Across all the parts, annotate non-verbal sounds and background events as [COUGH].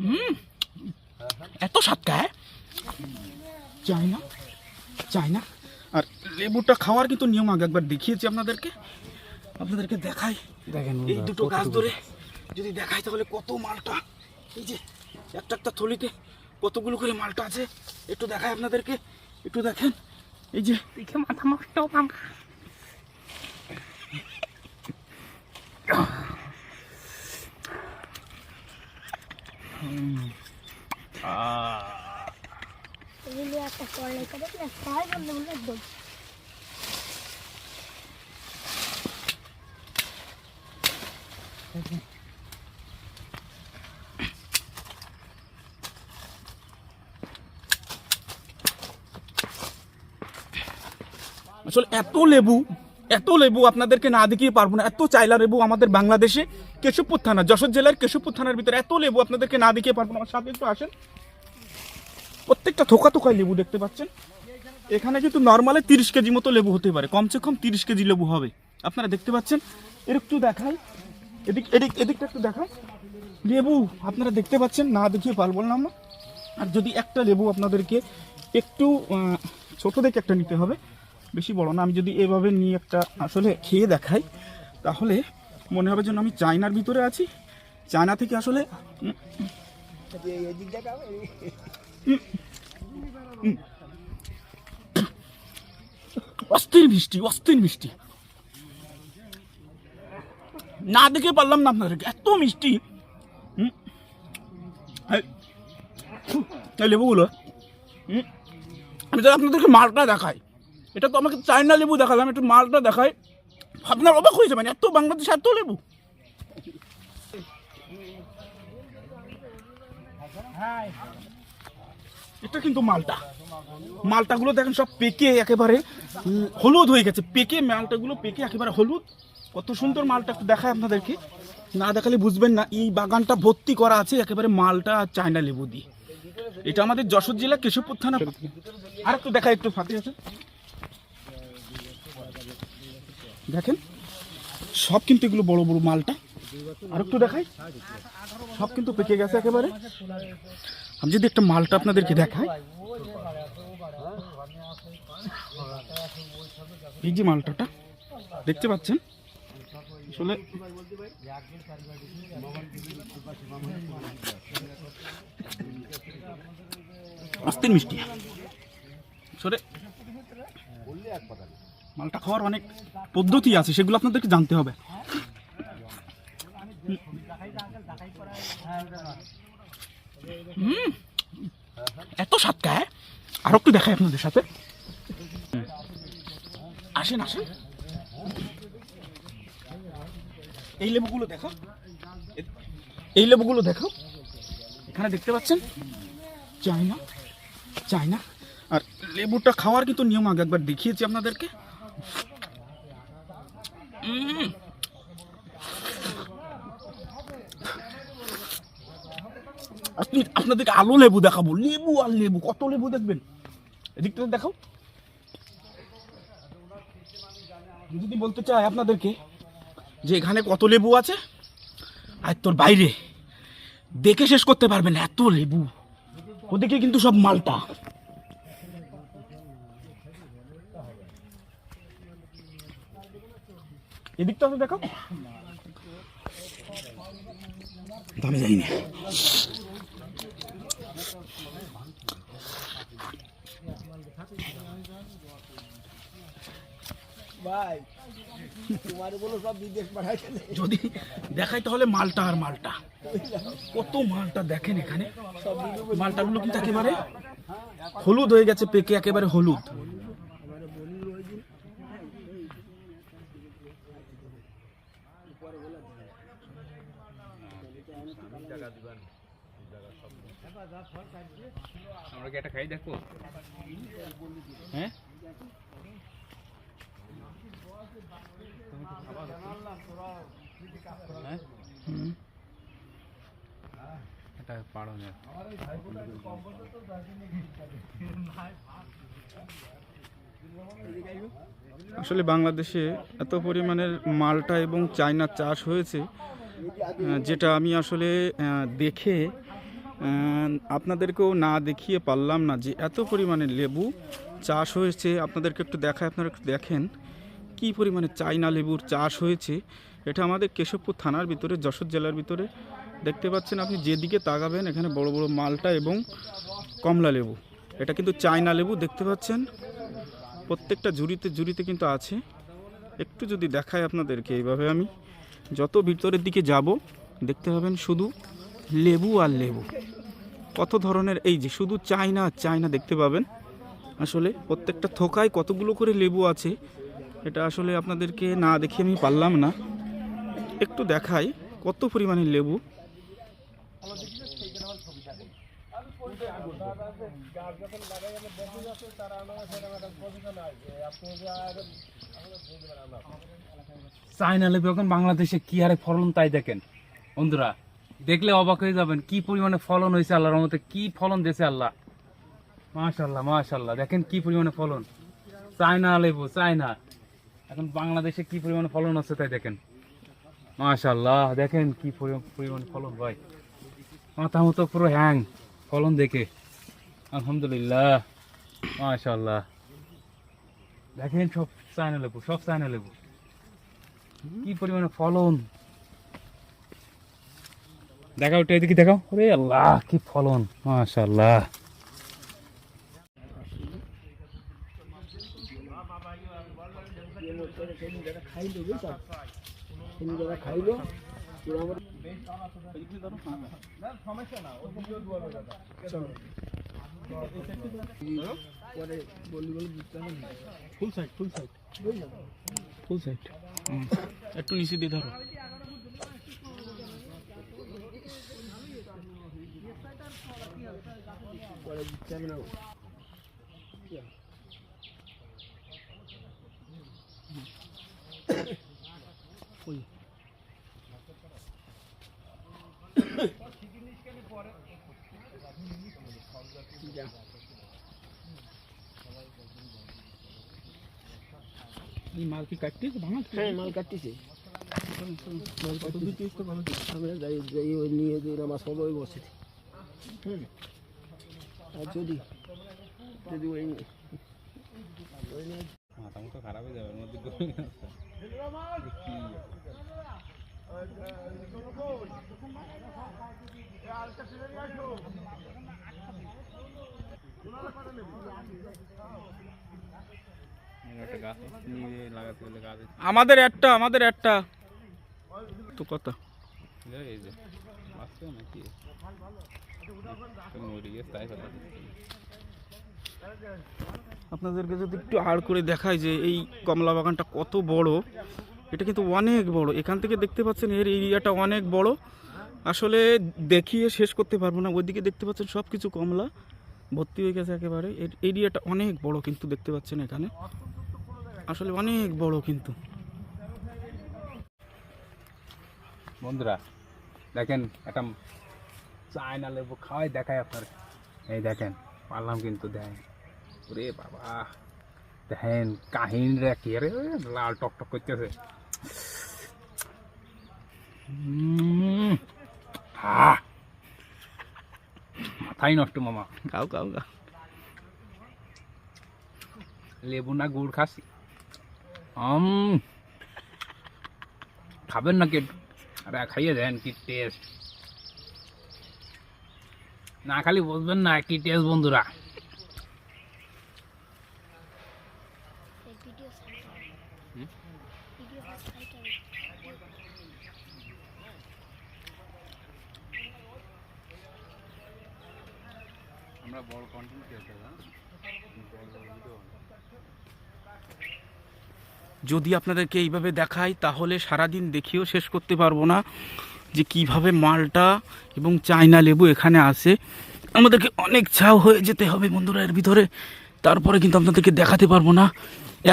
হুম। এত স্বাদ খায় চাই না চাই না আর লেবুটা খাওয়ার কিন্তু নিয়ম আগে একবার দেখিয়েছি আপনাদেরকে। আপনাদেরকে দেখাই। দেখেন এই দুটো গাছ ধরে যদি দেখাই তাহলে কত মালটা এই যে একটা একটা থলিতে কতগুলো করে মালটা আছে। একটু দেখাই আপনাদেরকে একটু দেখেন। এই যে দেখে মাথা নষ্ট [LAUGHS] আসলে এত লেবু এত লেবু আপনাদেরকে না দেখিয়ে পারব না। এত চাইলা লেবু আমাদের বাংলাদেশে কেশবপুর থানা, যশোর জেলার কেশবপুর থানার ভিতরে এত লেবু, আপনাদেরকে না দেখিয়ে পারব আমার সাথে একটু আসেন। প্রত্যেকটা থোকা থোকায় লেবু দেখতে পাচ্ছেন। এখানে কিন্তু নর্মালে তিরিশ কেজি মতো লেবু হতে পারে। কমসে কম তিরিশ কেজি লেবু হবে। আপনারা দেখতে পাচ্ছেন। এর একটু দেখাই এদিক এদিক এদিকটা একটু দেখাই লেবু আপনারা দেখতে পাচ্ছেন। না দেখিয়ে পারব না আমরা। আর যদি একটা লেবু আপনাদেরকে একটু ছোট দেখে একটা নিতে হবে, বেশি বড় না। আমি যদি এভাবে নিয়ে একটা আসলে খেয়ে দেখাই, তাহলে মনে হবে যেন আমি চায়নার ভিতরে আছি। চায়না থেকে আসলে অস্থির মিষ্টি অস্থির মিষ্টি না দেখে পারলাম না আপনাদেরকে, এত মিষ্টি। লেবুগুলো আমি তো আপনাদেরকে মালটা দেখাই। এটা তো আমাকে চায়না লেবু দেখালাম, একটু মালটা দেখাই। আপনার অবাক হয়ে যাবেন, এত বাংলাদেশে এত লেবু। এটা কিন্তু মালটা। মালটাগুলো দেখেন সব পেকে একেবারে হলুদ হয়ে গেছে। পেকে মালটাগুলো পেকে একেবারে হলুদ। কত সুন্দর মালটা একটু দেখায় আপনাদেরকে। না দেখালে বুঝবেন না, এই বাগানটা ভর্তি করা আছে একেবারে মালটা চায়না লেবু দিয়ে। এটা আমাদের যশোর জেলা কেশবপুর থানা। আর একটু দেখা একটু ফাঁকে আছে। দেখেন, সব কিন্তু এগুলো বড় বড় মালটা। আর একটু দেখাই। সব কিন্তু পেকে গেছে একেবারে। আমি যদি একটা মালটা আপনাদেরকে দেখাই। এই যে মালটাটা, দেখতে পাচ্ছেন? আসলে আস্তির মিষ্টি। আসলে মালটা খাওয়ার অনেক পদ্ধতি আছে সেগুলো আপনাদেরকে জানতে হবে। এত স্বাদ খায় আর একটু দেখাই আপনাদের সাথে। আসেন আসেন। এই লেবুগুলো দেখো। এই লেবুগুলো দেখো। এখানে দেখতে পাচ্ছেন? China China. আর লেবুটা খাওয়ার কিন্তু নিয়ম আগে একবার দেখিয়েছি আপনাদেরকে। আপনি আপনাদেরকে আলো লেবু দেখাবো। লেবু আর লেবু, কত লেবু দেখবেন? এদিকটা দেখাও। যদি বলতে চাই আপনাদেরকে যে এখানে কত লেবু আছে আর তোর বাইরে। দেখে শেষ করতে পারবেন এত লেবু। ওদিকে কিন্তু সব মালটা। এদিকটা তো দেখো। দামে যাই না ভাই তোমার বলো সব বিদেশ যদি দেখাই তাহলে মালটা আর মালটা। কত মালটা দেখেন এখানে? মালটাগুলো কিন্তু একেবারে হলুদ হয়ে গেছে পেকে একেবারে হলুদ। আমরা কি একটা খাই দেখো? হ্যাঁ? হ্যাঁ? আসলে বাংলাদেশে এত পরিমাণের মালটা এবং চায়না চাষ হয়েছে যেটা আমি আসলে দেখে আপনাদেরকেও না দেখিয়ে পারলাম না যে এত পরিমাণে লেবু চাষ হয়েছে। আপনাদেরকে একটু দেখায়, আপনারা একটু দেখেন কি পরিমাণে চাইনা লেবুর চাষ হয়েছে। এটা আমাদের কেশবপুর থানার ভিতরে, যশোর জেলার ভিতরে। দেখতে পাচ্ছেন আপনি যেদিকে তাকাবেন, এখানে বড় বড় মালটা এবং কমলা লেবু। এটা কিন্তু চাইনা লেবু, দেখতে পাচ্ছেন? প্রত্যেকটা ঝুড়িতে ঝুড়িতে কিন্তু আছে। একটু যদি দেখায় আপনাদেরকে, এইভাবে আমি। যত ভিতরের দিকে যাব, দেখতে পাবেন শুধু লেবু আর লেবু। কত ধরনের এই যে শুধু চায়না চায়না দেখতে পাবেন। আসলে প্রত্যেকটা থোকায় কতগুলো করে লেবু আছে, এটা আসলে আপনাদেরকে না দেখে আমি পারলাম না। একটু দেখাই কত পরিমাণে লেবু। চায়না লেবু এখন বাংলাদেশে কি হারে ফলন তাই দেখেন। বন্ধুরা, দেখলে অবাক হয়ে যাবেন কি পরিমাণে ফলন হয়েছে আল্লাহর রহমতে, কি ফলন দিয়েছে আল্লাহ। মাশাল্লাহ মাশাল্লাহ দেখেন কি পরিমাণে ফলন। চায়না লেবু, চায়না। এখন বাংলাদেশে কি পরিমাণে ফলন আছে তাই দেখেন। মাশাল্লাহ দেখেন কি পরি- পরিমাণে ফলন, ভাই। মাথা মতো পুরো হ্যাং, ফলন দেখে। আলহামদুলিল্লাহ মাশাল্লাহ দেখেন সব চায়না লেবু, সব চায়না লেবু। কি পরিমাণে ফলন দেখাও একটু এদিকে দেখাও ওরে আল্লাহ, কি ফলন মাশাল্লাহ। Full side full side full side একটু নিচে দিয়ে ধরো। পরে বুঝতে হবে না যা। এই মাল কি কাটতে ভাঙা হ্যাঁ মাল কাটতেছে। আমরা যাই যাই ওই নিয়ে যাই আমার সবাই বসে হুম আর যদি যদি ওই মাথা মতো খারাপ হয়ে যাবে মধ্যে গাছ নিয়ে লাগাতে গেলে গাছ আমাদের একটা আমাদের একটা। তো কথা এই যে বাঁচছে নাকি? তো মরে গেছে তাই ফেলা আপনাদেরকে যদি একটু আড় করে দেখায় যে এই কমলা বাগানটা কত বড় এটা কিন্তু অনেক বড়। এখান থেকে দেখতে পাচ্ছেন এর এরিয়াটা অনেক বড়। আসলে দেখিয়ে শেষ করতে পারব না। ওইদিকে দেখতে পাচ্ছেন সব কিছু কমলা। ভর্তি হয়ে গেছে একেবারে। এর এরিয়াটা অনেক বড় কিন্তু দেখতে পাচ্ছেন এখানে। আসলে অনেক বড় কিন্তু। বন্ধুরা দেখেন একটা চায়না লেবু খাওয়াই দেখায় আপনার। এই দেখেন পারলাম কিন্তু দেখেন ওরে বাবা দেখেন কাহিন রে কি রে লাল টক টক করতেছে আহ, মাথাই নষ্ট মামা। গাও খাও গা লেবু না গুড় খাসি? আম। খাবেন না কে আরে খাইয়ে দেন কি টেস্ট না খালি বসবেন না কি টেস্ট বন্ধুরা এই ভিডিও সাইট হুম? ভিডিও সাইট আমরা বড় কন্টেন্ট ক্রিয়েটার যদি আপনাদেরকে এইভাবে দেখাই, তাহলে সারাদিন দেখিয়েও শেষ করতে পারব না যে কীভাবে মালটা এবং চায়না লেবু এখানে আসে আমাদেরকে অনেক ছাও হয়ে যেতে হবে বন্ধুরা এর ভিতরে। তারপরে কিন্তু আপনাদেরকে দেখাতে পারব না।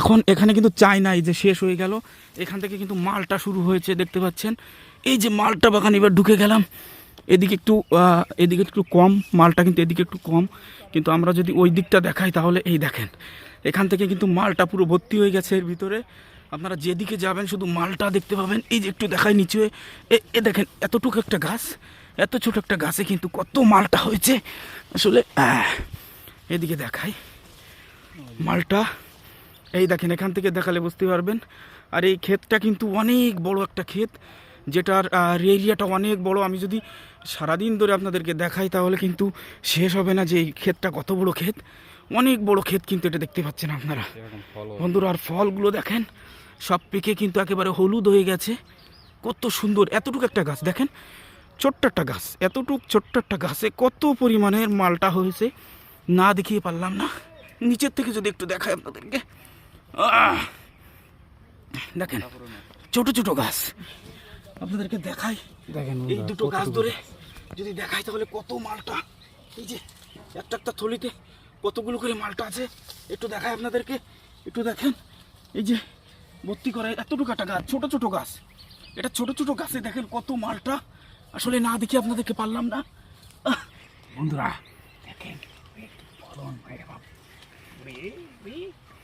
এখন এখানে কিন্তু চায়না এই যে শেষ হয়ে গেল। এখান থেকে কিন্তু মালটা শুরু হয়েছে, দেখতে পাচ্ছেন। এই যে মালটা বাগান এবার ঢুকে গেলাম। এদিকে একটু এদিকে একটু কম, মালটা কিন্তু এদিকে একটু কম। কিন্তু আমরা যদি ওই দিকটা দেখাই, তাহলে এই দেখেন। এখান থেকে কিন্তু মালটা পুরো ভর্তি হয়ে গেছে এর ভিতরে। আপনারা যেদিকে যাবেন শুধু মালটা দেখতে পাবেন। এই যে একটু দেখায় নিচে। এ দেখেন, এতটুকু একটা গাছ, এত ছোট একটা গাছে কিন্তু কত মালটা হয়েছে। আসলে এদিকে দেখাই। মালটা, এই দেখেন, এখান থেকে দেখালে বুঝতে পারবেন। আর এই ক্ষেতটা কিন্তু অনেক বড় একটা ক্ষেত, যেটার এরিয়াটা অনেক বড়। আমি যদি সারাদিন ধরে আপনাদেরকে দেখাই তাহলে কিন্তু শেষ হবে না যে এই ক্ষেতটা কত বড় ক্ষেত। অনেক বড় ক্ষেত কিন্তু এটা দেখতে পাচ্ছেন আপনারা। বন্ধুরা আর ফলগুলো দেখেন সব পেকে কিন্তু একেবারে হলুদ হয়ে গেছে। কত সুন্দর এতটুকু একটা গাছ দেখেন ছোট্ট একটা গাছ এতটুক ছোট্ট একটা গাছে কত পরিমাণের মালটা হয়েছে না দেখিয়ে পারলাম না। নিচের থেকে যদি একটু দেখায় আপনাদেরকে! দেখেন ছোট ছোট গাছ। আপনাদেরকে দেখাই দেখেন এই দুটো গাছ ধরে যদি দেখাই তাহলে কত মালটা। এই যে একটা একটা থলিতে কতগুলো করে মালটা আছে? একটু দেখায় আপনাদেরকে। একটু দেখেন। এই যে ভর্তি করা এতটুকু গাছ, ছোট ছোট গাছ। এটা ছোট ছোট গাছে দেখেন কত মালটা। আসলে না দেখে আপনাদেরকে পারলাম না। বন্ধুরা, দেখেন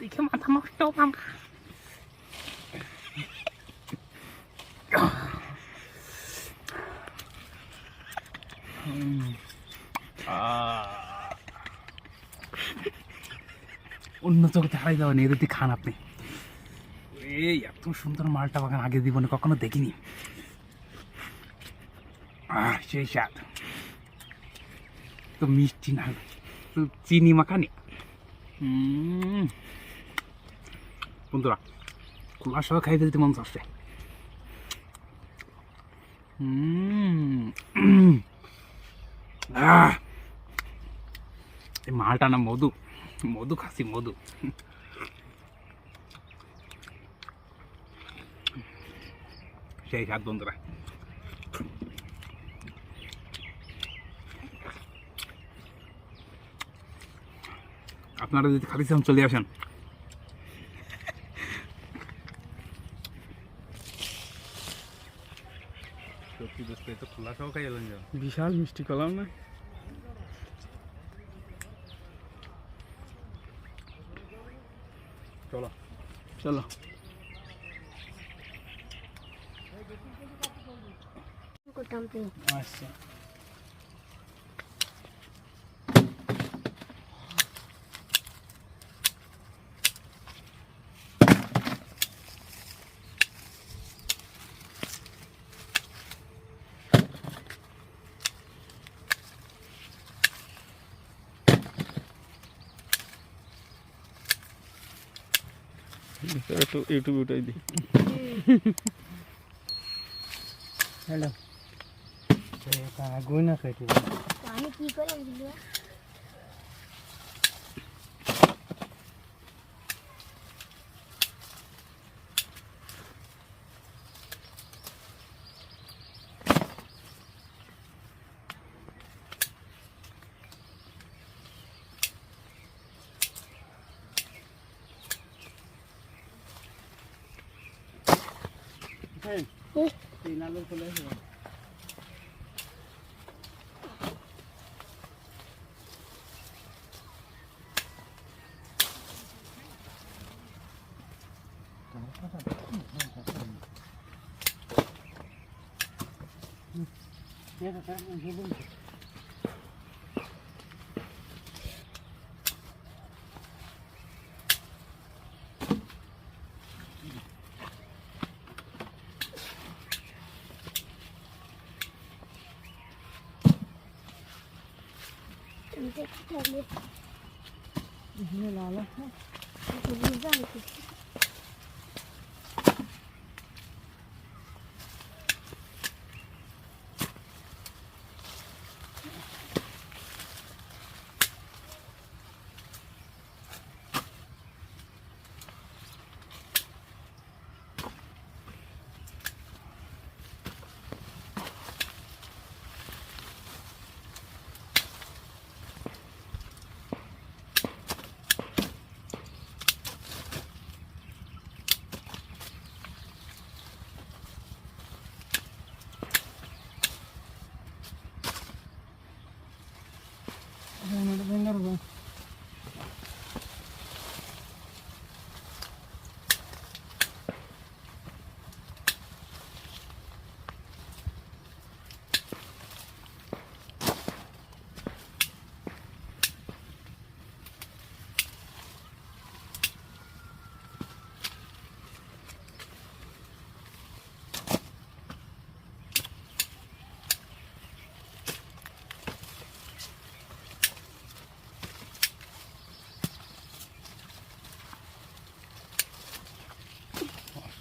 দেখে মাথা নষ্ট অন্য চোখে হারাই যাবেন এদের দিয়ে খান আপনি। এই এত সুন্দর মালটা বাগান আগে জীবনে কখনো দেখিনি। আহ, সেই স্বাদ। তো মিষ্টি না, তো চিনি মাখানি। বন্ধুরা, খোলা সহ খাই ফেলতে মন চাচ্ছে। এই মালটা না মধু। মধু খাসি মধু। সেই স্বাদ বন্ধুরা। আপনারা যদি খালি চান চলে আসেন। বিশাল মিষ্টি কলাম না চলো চলো। আচ্ছা একটু ইউটিউবে উঠাই দিই। হ্যালো। আগুন না খাইতে। আমি কি করে দিল তিন আলু চলে আসবে তুমি তো কি থাকলে লালা বুঝলাম কি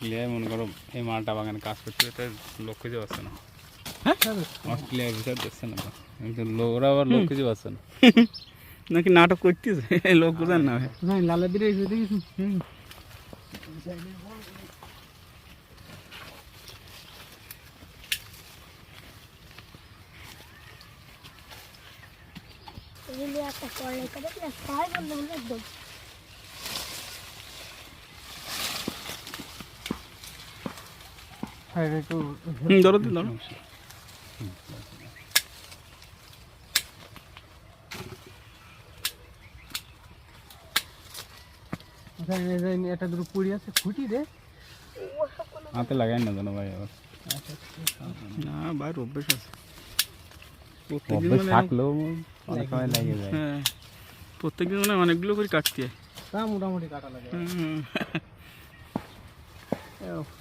অস্ট্রেলিয়ায় মনে করো এই মালটা বাগানে কাজ করছে তো লোক খুঁজে পাচ্ছে না। হ্যাঁ? অস্ট্রেলিয়ার ভিতর দিচ্ছে না তো। কিন্তু লো- ওরা আবার লোক খুঁজে পাচ্ছে না। [LAUGHS] নাকি নাটক করতেছে? লোক বুঝেন না ভাই। না লালা দিলে এসে দেখিস এগুলি একটা পড়ালেখা দেখলে সবাই বললে বলে একদম হ্যাঁ একটু হুম, ধরো তো, ধরো একটা দুটো পুরি আছে খুঁটি রে হাতে লাগাই না জানো ভাই আবার। না বাইরে অভ্যেস আছে। প্রত্যেকদিন অভ্যেস মানে থাকলেও অনেক সময় লাগে যায় হ্যাঁ প্রত্যেকদিন মানে অনেকগুলো করে কাটতে হয়। তা মোটামুটি কাটা লাগে।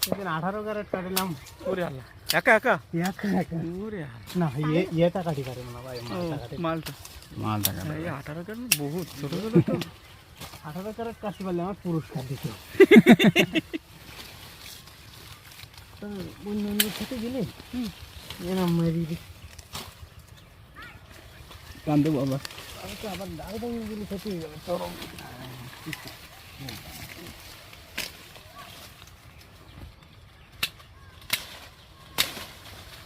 সেদিন আঠারো ক্যারেট কাটলাম ওরে আল্লাহ একা একা একা একা ওরে আল্লাহ না ইয়ে ইয়েটা কাটি কাটে না ভাই ও, মালটা কাটে মালটা মাল টাকা এই আঠারো কেন বহুত ছোট ছোট তো আঠারো ক্যারেট কাটতে পারলে আমার পুরস্কার দিত তো অন্য অন্য খেতে গেলে এরম মেরি কান্দে বাবা আমি তো আবার দাঁড়িয়ে দাঁড়িয়ে গেলে খেতে যাবে চরম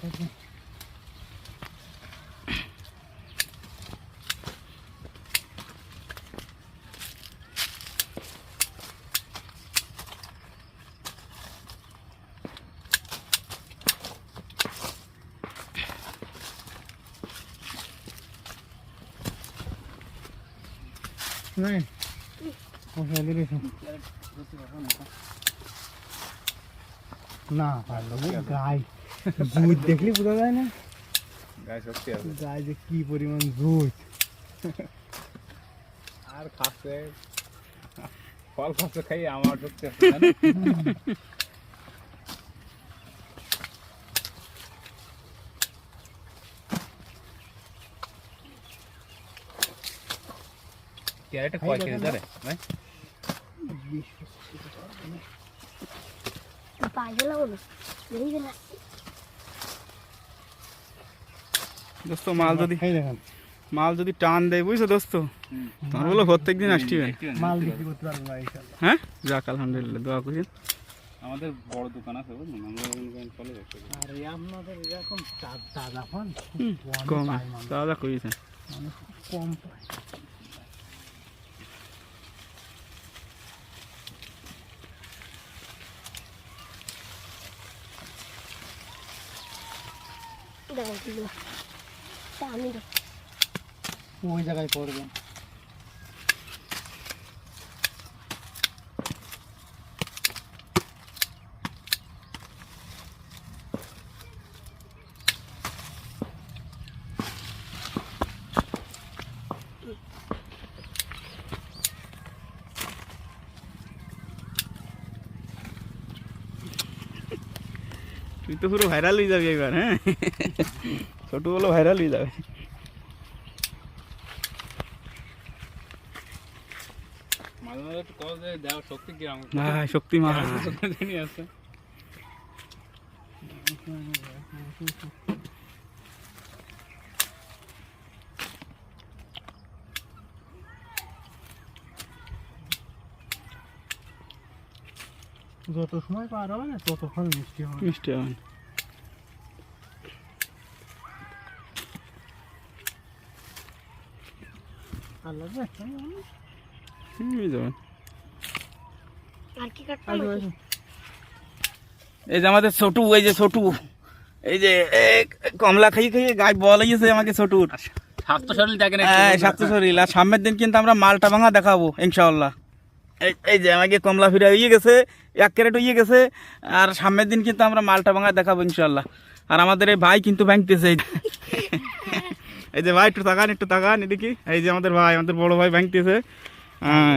này. Không phải đi đi nào phải lũ gai. দুধ দেখলি বোঝা যায় না? গায়ে শক্তি আছে। গায়ে যে কি পরিমাণ দুধ আর খাচ্ছে। ফল খাচ্ছে খাই আমার জানো? ক্যারেটে কয় কেজি ধরে ভাই? পায়ে লাগল দেখি না দোস্ত মাল যদি মাল যদি টান দেয় বুঝছ দোস্ত? তোমার বলো প্রত্যেক দিন আসতে হবে মাল বিক্রি করতে পারব না হ্যাঁ? যাক আলহামদুলিল্লাহ দোয়া করি। আমাদের বড় দোকান আছে বুঝলেন? আমরা চলে যাচ্ছি। আর আপনাদের এরকম তাজা ফল কম কম। পায় মানুষ। দাদা কইছেন কম পায় দেখো কিলো তা আমি ওই জায়গায় পড়বে তুই তো পুরো ভাইরাল হয়ে যাবি একবার হ্যাঁ ছোট বলো ভাইরাল হয়ে যাবে। শক্তি শক্তিমান [LAUGHS] জানি আছে। যত সময় পার হবে না ততক্ষণ মিষ্টি হবে। মিষ্টি হবে? এই যে আমাদের ছোটু এই যে ছোটু। এই যে কমলা খাইয়ে খাইয়ে গায়ে গেছে আমাকে ছোটুর। স্বাস্থ্য শরীর দেখেন হ্যাঁ স্বাস্থ্য শরীর আর সামনের দিন কিন্তু আমরা মালটা ভাঙা দেখাবো ইনশাল্লাহ এই এই যে আমাকে কমলা ফিরা হয়ে গেছে এক ক্যারেট হয়ে গেছে আর সামনের দিন কিন্তু আমরা মালটা ভাঙা দেখাবো ইনশাআল্লাহ। আর আমাদের এই ভাই কিন্তু ভাঙতেছে। এই যে। ভাই, একটু তাকান একটু তাকান এদিকে। এই যে আমাদের ভাই, আমাদের বড় ভাই ভাঙতেছে। হ্যাঁ